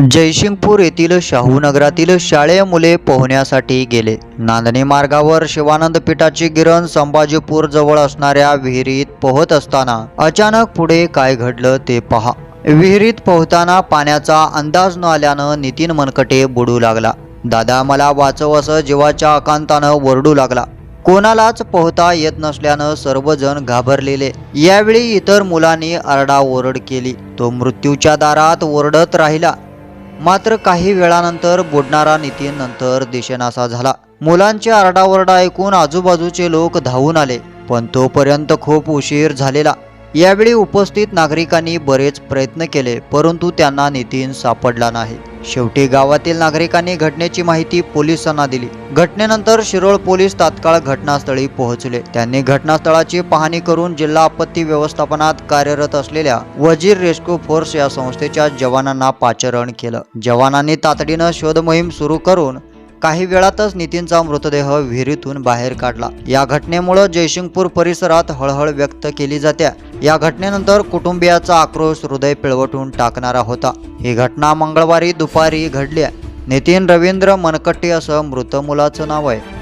जयसिंगपूर येथील शाहूनगरातील शाळेय मुले पोहण्यासाठी गेले. नांदणी मार्गावर शिवानंद पीठाची गिरण संभाजीपूर जवळ असणाऱ्या विहिरीत पोहत असताना अचानक पुढे काय घडलं ते पहा. विहिरीत पोहताना पाण्याचा अंदाज न आल्यानं नितीन मनकटे बुडू लागला. दादा मला वाचव असं जीवाच्या आकांतानं वरडू लागला. कोणालाच पोहता येत नसल्यानं सर्वजण घाबरलेले. यावेळी इतर मुलांनी आरडाओरड केली. तो मृत्यूच्या दारात ओरडत राहिला. मात्र काही वेळानंतर बुडणारा नितीन नंतर दिशेनासा झाला. मुलांची आरडाओरडा ऐकून आजूबाजूचे लोक धावून आले पण तोपर्यंत खूप उशीर झालेला. यावेळी उपस्थित नागरिकांनी बरेच प्रयत्न केले परंतु त्यांना नितीन सापडला नाही. शेवटी गावातील नागरिकांनी घटनेची माहिती पोलिसांना दिली. घटनेनंतर शिरोळ पोलीस तात्काळ घटनास्थळी पोहोचले. त्यांनी घटनास्थळाची पाहणी करून जिल्हा आपत्ती व्यवस्थापनात कार्यरत असलेल्या वजीर रेस्क्यू फोर्स या संस्थेच्या जवानांना पाचारण केलं. जवानांनी तातडीनं शोध मोहीम सुरू करून काही वेळातच नितीनचा मृतदेह विहिरीतून बाहेर काढला. या घटनेमुळे जयसिंगपूर परिसरात हळहळ व्यक्त केली जाते. या घटनेनंतर कुटुंबियाचा आक्रोश हृदय पिळवटून टाकणारा होता. ही घटना मंगळवारी दुपारी घडली नितीन रवींद्र मनकट्टे असं मृत मुलाचं नाव आहे.